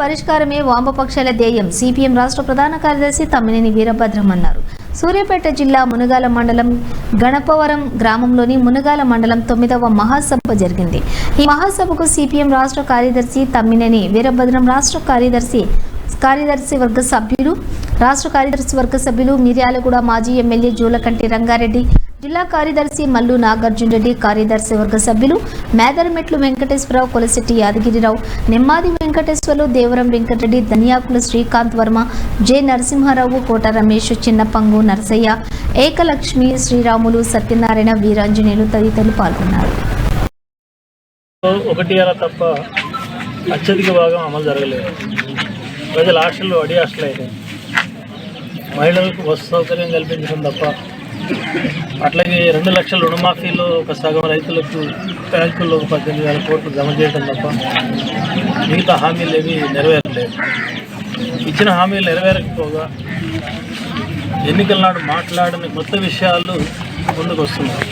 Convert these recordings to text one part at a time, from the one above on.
పరిష్కారమే వామపక్షాల ధ్యేయం. సిపిఎం రాష్ట్ర ప్రధాన కార్యదర్శి తమ్మినేని వీరభద్రం అన్నారు సూర్యాపేట జిల్లా మునగాల మండలం గణపవరం గ్రామంలోని మునగాల మండలం తొమ్మిదవ మహాసభ జరిగింది. ఈ మహాసభకు సిపిఎం రాష్ట్ర కార్యదర్శి తమ్మినేని వీరభద్రం రాష్ట్ర కార్యదర్శి కార్యదర్శి వర్గ సభ్యులు రాష్ట్ర కార్యదర్శి వర్గ సభ్యులు మిర్యాలగూడ మాజీ ఎమ్మెల్యే జూలకంటి రంగారెడ్డి జిల్లా కార్యదర్శి మల్లు నాగార్జున రెడ్డి కార్యదర్శి వర్గ సభ్యులు మేదరమెట్లు వెంకటేశ్వరరావు కొలశెట్టి యాదగిరిరావు నెమ్మాది వెంకటేశ్వర్లు దేవరం వెంకటరెడ్డి ధనియాకుల శ్రీకాంత్ వర్మ జె నరసింహారావు కోట రమేష్ చిన్నపంగు నరసయ్య ఏకలక్ష్మి శ్రీరాములు సత్యనారాయణ వీరాంజనేయులు తదితరులు పాల్గొన్నారు. ఒకటి అలా తప్ప అత్యధిక భాగం అమలు జరగలేదు. ప్రజల ఆశలు అడి ఆశలు మహిళలకు బస్సు సౌకర్యం కల్పించడం తప్ప అట్లాగే రెండు లక్షల రుణమాఫీలో ఒక సగం రైతులకు బ్యాంకుల్లో ఒక పద్దెనిమిది వేల కోట్లు జమ చేయడం తప్ప మిగతా హామీలు ఏవి నెరవేరలేదు. ఇచ్చిన హామీలు నెరవేరకపోగా ఎన్నికల నాడు మాట్లాడని కొత్త విషయాలు ముందుకు వస్తున్నాయి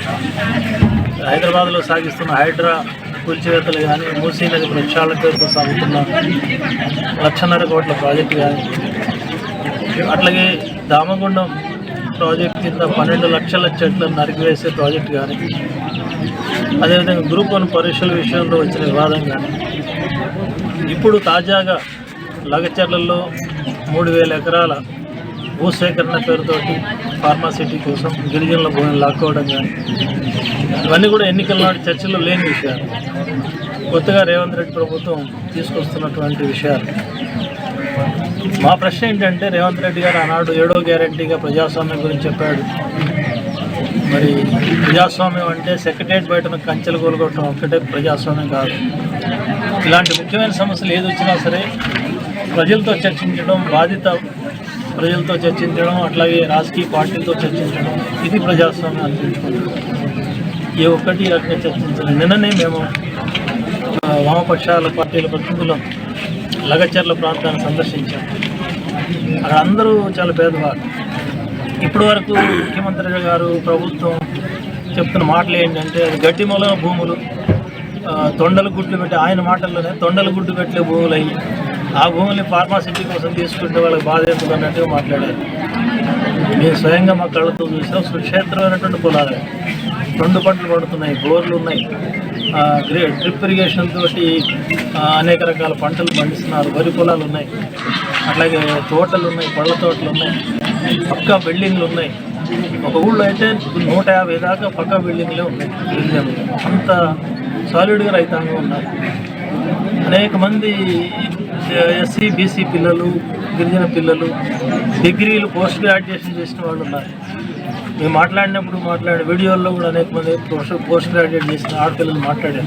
హైదరాబాద్లో సాగిస్తున్న హైడ్రా కూల్చివేతలు కానీ మూసీ నది ప్రక్షాళన పేరుతో సాగుతున్న లక్షన్నర కోట్ల ప్రాజెక్టు కానీ అట్లాగే దామగుండం ప్రాజెక్ట్ కింద పన్నెండు లక్షల చెట్లను నరికివేసే ప్రాజెక్ట్ కానీ అదేవిధంగా గ్రూప్ వన్ పరీక్షల విషయంలో వచ్చిన వివాదం కానీ ఇప్పుడు తాజాగా లగచర్లలో మూడు వేల ఎకరాల భూసేకరణ పేరుతోటి ఫార్మాసిటీ కోసం గిరిజనుల భూమిని లాక్కోవడం కానీ ఇవన్నీ కూడా ఎన్నికల నాటి చర్చలో లేని విషయాలు. కొత్తగా రేవంత్ రెడ్డి ప్రభుత్వం తీసుకొస్తున్నటువంటి విషయాలు. మా ప్రశ్న ఏంటంటే రేవంత్ రెడ్డి గారు ఆనాడు ఏడో గ్యారంటీగా ప్రజాస్వామ్యం గురించి చెప్పాడు. మరి ప్రజాస్వామ్యం అంటే సెక్రటరియట్ బయట కంచెలు కోలుకోవటం ఒక్కటే ప్రజాస్వామ్యం కాదు. ఇలాంటి ముఖ్యమైన సమస్యలు ఏది వచ్చినా సరే ప్రజలతో చర్చించడం బాధిత ప్రజలతో చర్చించడం అట్లాగే రాజకీయ పార్టీలతో చర్చించడం ఇది ప్రజాస్వామ్యం అనిపించుకుంటుంది ఏ ఒక్కటి అక్కడ చర్చించాలి నిన్ననే మేము వామపక్షాల పార్టీల ప్రతినిధులం లగచర్ల ప్రాంతాన్ని సందర్శించాం. అక్కడ అందరూ చాలా పేదవారు ఇప్పటి వరకు ముఖ్యమంత్రి గారు ప్రభుత్వం చెప్తున్న మాటలు ఏంటంటే అది గడ్డి మూల భూములు తొండలు గుడ్లు పెట్టి ఆయన మాటల్లోనే తొండలు గుడ్డు పెట్టే భూములు అయ్యి ఆ భూముల్ని ఫార్మాసిటీ కోసం తీసుకుంటే వాళ్ళకి బాధ ఎందుకు అన్నట్టుగా మాట్లాడారు. మేము స్వయంగా మా కళ్ళతో చూసాం. సుక్షేత్రమైనటువంటి పొలాలు. రెండు పంటలు పడుతున్నాయి. బోర్లు ఉన్నాయి. డ్రిప్ ఇరిగేషన్ తోటి అనేక రకాల పంటలు పండిస్తున్నారు. వరి పొలాలు ఉన్నాయి. అట్లాగే తోటలు ఉన్నాయి పళ్ళ తోటలు ఉన్నాయి పక్కా బిల్డింగ్లు ఉన్నాయి. ఒక ఊళ్ళో అయితే నూట యాభై దాకా పక్కా బిల్డింగ్లే ఉన్నాయి. గిరిజనులు అంత సాలిడ్గా రైతాంగం ఉన్నారు. అనేక మంది ఎస్సీ బీసీ పిల్లలు గిరిజన పిల్లలు డిగ్రీలు పోస్ట్ గ్రాడ్యుయేషన్ చేసిన వాళ్ళు ఉన్నారు. మేము మాట్లాడినప్పుడు మాట్లాడే వీడియోల్లో కూడా అనేక మంది పోస్ట్ పోస్ట్ గ్రాడ్యుయేట్ చేసిన ఆడపిల్లలు మాట్లాడారు.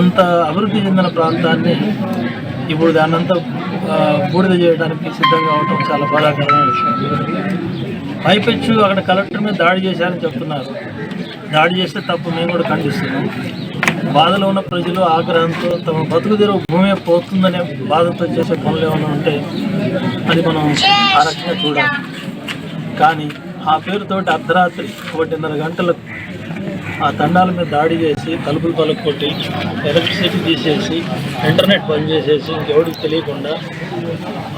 అంత అభివృద్ధి చెందిన ప్రాంతాన్ని ఇప్పుడు దాన్నంతా బూడిద చేయడానికి సిద్ధంగా అవడం చాలా బాధాకరమైన విషయం. పైపెచ్చు అక్కడ కలెక్టర్ మీద దాడి చేశారని చెప్తున్నారు. దాడి చేస్తే తప్పు మేము కూడా ఖండిస్తున్నాం. బాధలో ఉన్న ప్రజలు ఆగ్రహంతో తమ బతుకు తెరువు భూమి పోతుందనే బాధతో చేసే పనులు ఏమైనా ఉంటే అది మనం ఆ రకంగా చూడాలి. కానీ ఆ పేరుతోటి అర్ధరాత్రి ఒకటిన్నర గంటలకు ఆ తండాల మీద దాడి చేసి తలుపులు పలుక్కొట్టి ఎలక్ట్రిసిటీ తీసేసి ఇంటర్నెట్ బంద్ చేసేసి ఇంకెవరికి తెలియకుండా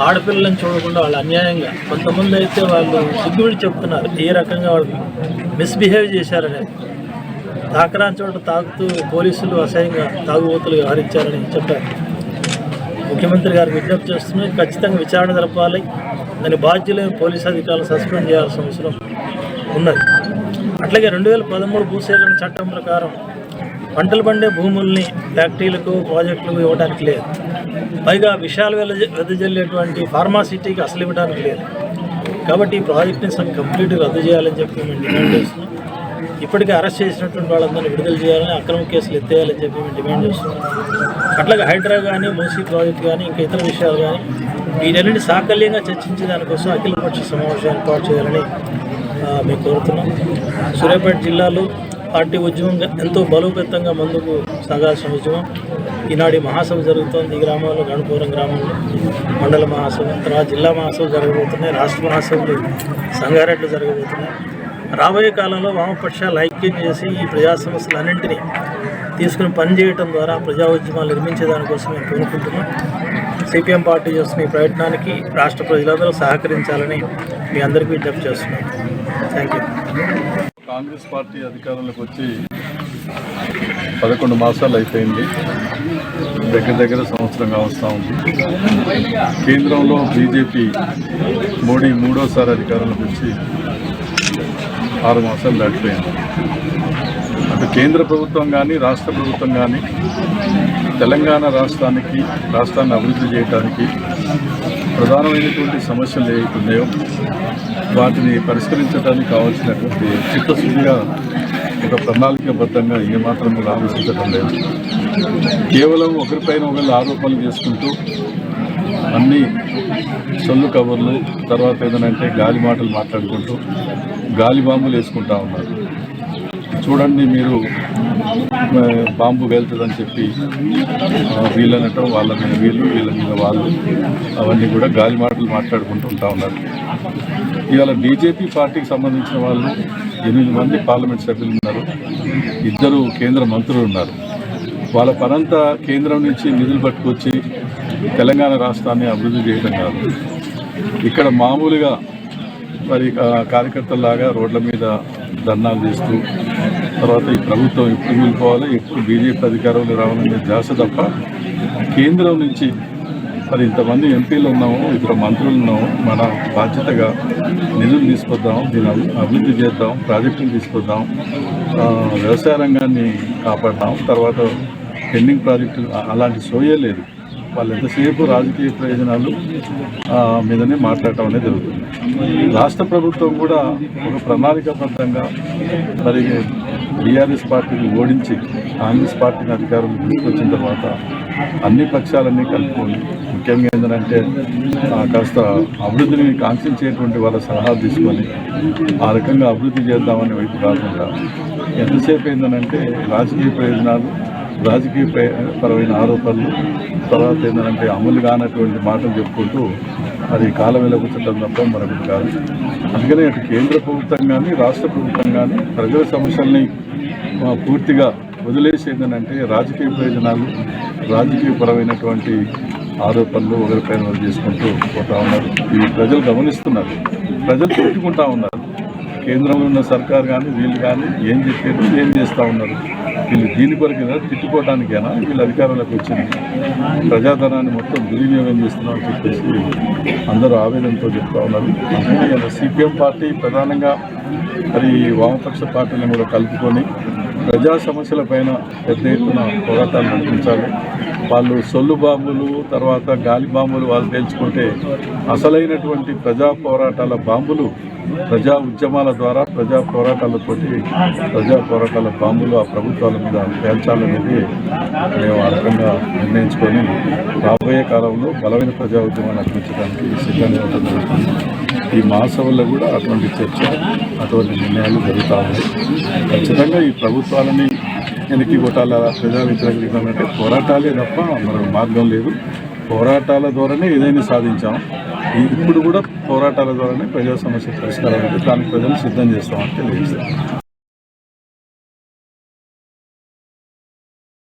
ఆడపిల్లలను చూడకుండా వాళ్ళు అన్యాయంగా కొంతమంది అయితే వాళ్ళు సిగ్గువిడి చెప్తున్నారు. ఏ రకంగా వాళ్ళు మిస్బిహేవ్ చేశారనేది తాకరాని చోట తాగుతూ పోలీసులు అసహ్యంగా తాగుబోతులు వ్యవహరించారని చెప్పారు. ముఖ్యమంత్రి గారు విజ్ఞప్తి చేస్తున్నారు ఖచ్చితంగా విచారణ జరపాలి. దాని బాధ్యులైన పోలీస్ అధికారులు సస్పెండ్ చేయాల్సిన అవసరం ఉన్నది. అట్లాగే రెండు వేల పదమూడు భూసేకరణ చట్టం ప్రకారం పంటలు పండే భూముల్ని ఫ్యాక్టరీలకు ప్రాజెక్టులకు ఇవ్వడానికి లేదు. పైగా విషయాలు వెదజల్లేటువంటి ఫార్మాసిటీకి అసలు ఇవ్వడానికి లేదు. కాబట్టి ఈ ప్రాజెక్ట్ని సగం కంప్లీట్గా రద్దు చేయాలని చెప్పి మేము డిమాండ్ చేస్తున్నాం. ఇప్పటికే అరెస్ట్ చేసినటువంటి వాళ్ళందరినీ విడుదల చేయాలని అక్రమ కేసులు ఎత్తేయాలని చెప్పి మేము డిమాండ్ చేస్తున్నాం. అట్లాగే హైడ్రా కానీ మూసీ ప్రాజెక్ట్ కానీ ఇంకా ఇతర విషయాలు కానీ వీటన్నిటి సాకల్యంగా చర్చించే దానికోసం అఖిలపక్ష సమావేశం ఏర్పాటు చేయాలని మేము కోరుతున్నాం. సూర్యాపేట జిల్లాలో పార్టీ ఉద్యమం ఎంతో బలోపేతంగా ముందుకు సాగాల్సిన ఉద్యమం ఈనాడు మహాసభ జరుగుతోంది. ఈ గ్రామంలో గణపురం గ్రామంలో మండల మహాసభ తర్వాత జిల్లా మహాసభ జరగబోతున్నాయి. రాష్ట్ర మహాసభలు సంగారెడ్లు జరగబోతున్నాయి. రాబోయే కాలంలో వామపక్షాలు ఐక్యం చేసి ఈ ప్రజా సమస్యలన్నింటినీ తీసుకుని పనిచేయటం ద్వారా ప్రజా ఉద్యమాలు నిర్మించేదానికోసం మేము కోరుకుంటున్నాం. సిపిఎం పార్టీ చేస్తున్న ఈ ప్రయత్నానికి రాష్ట్ర ప్రజలందరూ సహకరించాలని మీ అందరికీ విజ్ఞప్తి చేస్తున్నాను థ్యాంక్ యూ కాంగ్రెస్ పార్టీ అధికారంలోకి వచ్చి పదకొండు మాసాలు అయిపోయింది. దగ్గర దగ్గర సంవత్సరంగా వస్తూ ఉంది. కేంద్రంలో బీజేపీ మోడీ మూడోసారి అధికారంలోకి వచ్చి ఆరు మాసాలు దాటిపోయింది. కేంద్ర ప్రభుత్వం కానీ రాష్ట్ర ప్రభుత్వం కానీ తెలంగాణ రాష్ట్రానికి రాష్ట్రాన్ని అభివృద్ధి చేయడానికి ప్రధానమైనటువంటి సమస్యలు ఏవైతున్నాయో వాటిని పరిష్కరించడానికి కావాల్సినటువంటి చిత్తశుద్ధిగా ఒక ప్రణాళికబద్ధంగా ఏమాత్రం కూడా ఆలోచించడం లేదు. కేవలం ఒకరిపైన ఒకరు ఆరోపణలు చేసుకుంటూ అన్ని సొల్లు కబుర్లు తర్వాత ఏదనంటే గాలి మాటలు మాట్లాడుకుంటూ గాలి బాంబులు వేసుకుంటా ఉన్నారు. చూడండి మీరు బాంబు వెళ్తుందని చెప్పి ఆ, వీళ్ళనటం వాళ్ళ మీద వీళ్ళు వీళ్ళ మీద వాళ్ళు అవన్నీ కూడా గాలి మాటలు మాట్లాడుకుంటూ ఉంటా ఉన్నారు. ఇవాళ బీజేపీ పార్టీకి సంబంధించిన వాళ్ళు ఎనిమిది మంది పార్లమెంట్ సభ్యులు ఉన్నారు. ఇద్దరు కేంద్ర మంత్రులు ఉన్నారు. వాళ్ళ పనంతా కేంద్రం నుంచి నిధులు పట్టుకొచ్చి తెలంగాణ రాష్ట్రాన్ని అభివృద్ధి చేయడం కాదు. ఇక్కడ మామూలుగా మరి ఆ, కార్యకర్తల్లాగా రోడ్ల మీద ధర్నాలు చేస్తూ తర్వాత ఈ ప్రభుత్వం ఎప్పుడు వెళ్ళిపోవాలి ఎప్పుడు బీజేపీ అధికారంలో రావాలనే ధ్యాస తప్ప కేంద్రం నుంచి మరి ఇంతమంది ఎంపీలు ఉన్నాము ఇద్దరు మంత్రులు ఉన్నాము మన బాధ్యతగా నిధులు తీసుకొద్దాం దీని అభివృద్ధి చేద్దాం ప్రాజెక్టులు తీసుకొద్దాం వ్యవసాయ రంగాన్ని కాపాడదాం తర్వాత పెండింగ్ ప్రాజెక్టులు అలాంటి సోయే లేదు. వాళ్ళు ఎంతసేపు రాజకీయ ప్రయోజనాలు మీదనే మాట్లాడటం అనేది జరుగుతుంది. రాష్ట్ర ప్రభుత్వం కూడా ఒక ప్రణాళికాబద్ధంగా మరి బీఆర్ఎస్ పార్టీని ఓడించి కాంగ్రెస్ పార్టీని అధికారం తీసుకొచ్చిన తర్వాత అన్ని పక్షాలన్నీ కలుపుకొని ముఖ్యంగా ఏంటంటే కాస్త అభివృద్ధిని కాంక్షించేటువంటి వాళ్ళ సలహాలు తీసుకొని ఆ రకంగా అభివృద్ధి చేద్దామనే వైపు కాకుండా ఎంతసేపు ఏంటంటే రాజకీయ ప్రయోజనాలు రాజకీయ పరమైన ఆరోపణలు తర్వాత ఏంటంటే అమలు కానటువంటి మాటలు చెప్పుకుంటూ అది కాలం వెలబుచ్చటం తప్ప మరొకటి కాదు. అందుకనే అటు కేంద్ర ప్రభుత్వం కానీ రాష్ట్ర ప్రభుత్వం కానీ ప్రజల సమస్యల్ని పూర్తిగా వదిలేసి ఏంటంటే రాజకీయ ప్రయోజనాలు రాజకీయపరమైనటువంటి ఆరోపణలు ఒకరిపైన చేసుకుంటూ పోతా ఉన్నారు. ఇవి ప్రజలు గమనిస్తున్నారు. ప్రజలు పెట్టుకుంటా ఉన్నారు. కేంద్రంలో ఉన్న సర్కార్ కానీ వీళ్ళు కానీ ఏం చెప్పారు ఏం చేస్తూ ఉన్నారు? వీళ్ళు దీని కొరకు తిట్టుకోవడానికైనా? వీళ్ళు అధికారంలోకి వచ్చింది. ప్రజాధనాన్ని మొత్తం దుర్వినియోగం చేస్తున్నామని చెప్పేసి అందరూ ఆవేదనతో చెప్తా ఉన్నారు. సిపిఎం పార్టీ ప్రధానంగా మరి వామపక్ష పార్టీలను కూడా కలుపుకొని ప్రజా సమస్యల పైన పెద్ద ఎత్తున పోరాటాలు నడిపించాలి. వాళ్ళు సొల్లు బాంబులు తర్వాత గాలి బాంబులు వాళ్ళు తేల్చుకుంటే అసలైనటువంటి ప్రజా పోరాటాల బాంబులు ప్రజా ఉద్యమాల ద్వారా ప్రజా పోరాటాలతోటి ప్రజా పోరాటాల బాంబులు ఆ ప్రభుత్వాల మీద పేల్చాలనేది మేము ఆ రకంగా నిర్ణయించుకొని రాబోయే కాలంలో బలమైన ప్రజా ఉద్యమాన్ని అర్పించడానికి సిద్ధంగా ఉంటుంది ఈ మహాసభల్లో కూడా అటువంటి చర్చ అటువంటి నిర్ణయాలు జరుగుతూ ఉన్నాయి. ఖచ్చితంగా ఈ ప్రభుత్వాలని వెనక్కి కొట్టాల ప్రజా వ్యతిరేకం పోరాటాలే తప్ప మనకు మార్గం లేదు. పోరాటాల ద్వారానే ఏదైనా సాధించాం. ఈ- ఇప్పుడు కూడా పోరాటాల ద్వారానే ప్రజా సమస్య పరిష్కారం అయితే దానికి ప్రజలు సిద్ధం చేస్తామని తెలియజేస్తాం.